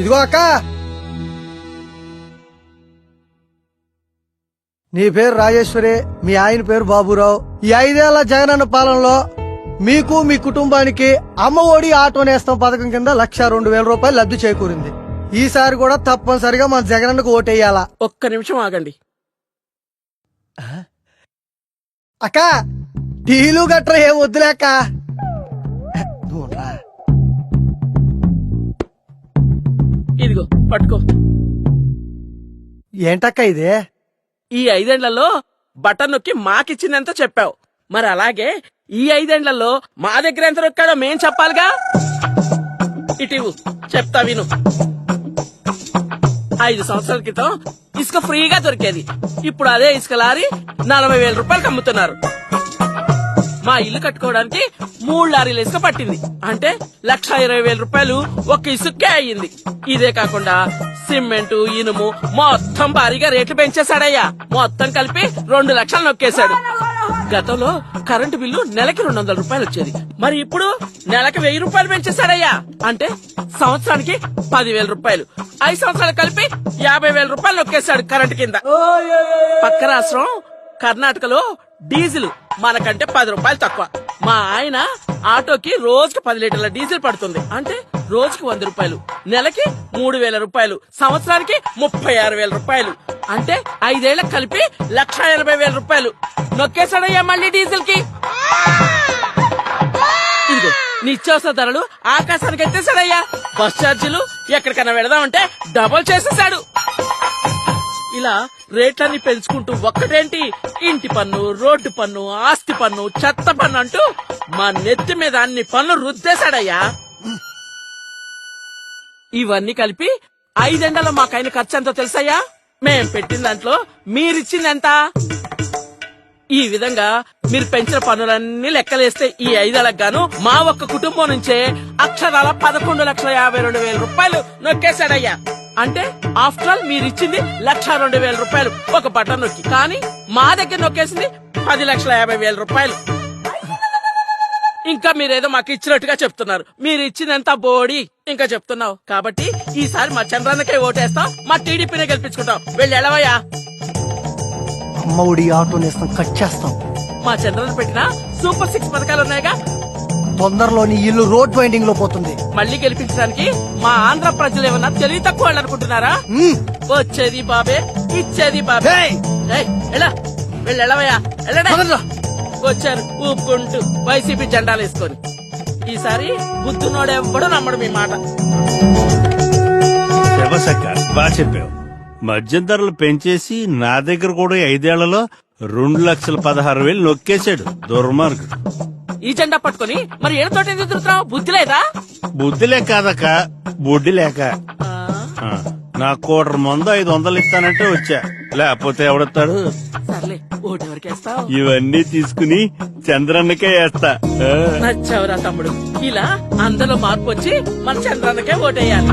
ఇదిగో అక్క. నీ పేరు రాజేశ్వరి మీ ఆయన పేరు బాబురావు. ఈ ఐదేళ్ళ జగనన్న పాలనలో మీకు మీ కుటుంబానికి అమ్మ ఒడి ఆటో నేస్తం పథకం కింద లక్ష రెండు వేల రూపాయలు లబ్ధి చేకూరింది. ఈసారి కూడా తప్పనిసరిగా మన జగనన్నకు ఓటేయాలా? ఒక్క నిమిషం ఆగండి. అక్క టీలు గట్ర ఏం వద్దులే ఇదిగో పట్టుకో. ఏంటక్క ఇదే? ఈ ఐదేళ్ళలో బటన్ నొక్కి మాకిచ్చిందంత చెప్పావు. మరి అలాగే ఈ ఐదేళ్ళలో మా దగ్గర ఎంత నొక్కాడో మేం చెప్పాలిగా? ఇటీవు చెప్తా విను. ఐదు సంవత్సరాల క్రితం ఇసుక ఫ్రీగా దొరికేది. ఇప్పుడు అదే ఇసుక లారీ నలభై వేల రూపాయలకు అమ్ముతున్నారు. మా ఇల్లు కట్టుకోవడానికి మూడు లారీల ఇసుక పట్టింది. అంటే లక్ష ఇరవై వేల రూపాయలు ఒక ఇసుకే అయ్యింది. ఇదే కాకుండా సిమెంట్ ఇనుము మొత్తం భారీగా రేట్లు పెంచేశాడయ్యా. మొత్తం కలిపి రెండు లక్షలు నొక్కేశాడు. గతంలో కరెంటు బిల్లు నెలకి రెండు వందల రూపాయలు వచ్చేది. మరి ఇప్పుడు నెలకి వెయ్యి రూపాయలు పెంచేశాడయ్యా. అంటే సంవత్సరానికి పదివేల రూపాయలు. ఐదు సంవత్సరాలు కలిపి యాభై వేల రూపాయలు నొక్కేశాడు కరెంటు కింద. పక్క రాష్ట్రం కర్ణాటకలో డీజిల్ మనకంటే పది రూపాయలు తక్కువ. మా ఆయన ఆటోకి రోజుకి పది లీటర్ల డీజిల్ పడుతుంది. అంటే రోజుకి వంద రూపాయలు నెలకి మూడు వేల రూపాయలు సంవత్సరానికి ముప్పై ఆరు వేల రూపాయలు. అంటే ఐదేళ్ళకు కలిపి లక్ష ఎనభై వేల రూపాయలు. నొక్కేశాడయ్యా మళ్ళీ డీజిల్కి ఇదిగో నిత్యావసర ధరలు ఆకాశానికి ఎత్తేసాడయ్యా బస్ ఛార్జీలు ఎక్కడికైనా వెళదామంటే డబుల్ చేసేసాడు ఇలా రేట్లన్నీ పెంచుకుంటూ ఒక్కటేంటి? ఇంటి పన్ను రోడ్డు పన్ను ఆస్తి పన్ను చెత్త పన్ను అంటూ మా నెత్తి మీద అన్ని పన్ను రుద్దేశాడయ్యా. ఇవన్నీ కలిపి ఐదెండల మాకైన ఖర్చు ఎంతో తెలుసయ్యా? మేం పెట్టిన దాంట్లో మీరిచ్చిందెంత? ఈ విధంగా మీరు పెంచిన పన్నులన్నీ లెక్కలేస్తే ఈ ఐదేళ్ళకు గాను మా ఒక్క కుటుంబం నుంచే అక్షరాల పదకొండు లక్షల యాభై రెండు వేల రూపాయలు నొక్కేశాడయ్యా. అంటే ఆఫ్టర్ ఆల్ మీరు ఇచ్చింది లక్ష రెండు వేల రూపాయలు ఒక బటన్ నొక్కి. కానీ మా దగ్గర నొక్కేసింది పది లక్షల యాభై వేల రూపాయలు. ఇంకా మీరేదో మాకు ఇచ్చినట్టుగా చెప్తున్నారు. మీరు ఇచ్చినంత బోడి. ఇంకా చెప్తున్నావు. కాబట్టి ఈసారి మా చంద్రన్నకే ఓటేస్తాం మా టీడీపీనే గెలిపించుకుంటాం. వెళ్ళి ఎలవయ్యా. అమ్మ ఒడి ఆటో నేస్తం కట్ చేస్తాం. మా చంద్రన్న పెట్టిన సూపర్ సిక్స్ పథకాలు ఉన్నాయిగా తొందరలో నీ ఇల్లు రోడ్ వైండింగ్లో పోతుంది. మళ్ళీ గెలిపించడానికి మా ఆంధ్ర ప్రజలు ఏమన్నా తెలివి తక్కువ వాళ్ళు అనుకుంటున్నారా. వచ్చేది బాబే ఇచ్చేది బాబే. ఏయ్! ఏయ్, ఎలా వెళ్ళి ఎలవయ్యా వెళ్ళడే. పదండ్రా. వచ్చారు ఊపుకుంటూ వైసీపీ జెండాలు వేసుకొని. ఈసారి బుద్ధునోడెవ్వడు నమ్మడు మీ మాట. బాగా చెప్పావు. మద్యం ధరలు పెంచేసి నా దగ్గర కూడా ఐదేళ్ళలో రెండు లక్షల పదహారు వేలు నొక్కేశాడు. దుర్మార్గుడు. ఈ జెండా పట్టుకొని మరి ఏళ్ళతోటి ఎందుకు తిరుగుతున్నావు? బుద్ధి లేదా? బుద్ధిలే కాదక్క. బుడ్డి లేక. ఆ, నా కోటర్ మందు ఐదు వందలు ఇస్తానంటే వచ్చా. లేకపోతే ఎవడతాడు సర్లే ఓటు ఎవరికేస్తావు ఇవన్నీ తీసుకుని చంద్రన్నకే వేస్తా. ఆ. నచ్చావురా తమ్ముడు. ఇలా అందరిలో మార్పు వచ్చి మన చంద్రానికే ఓటేయాలి.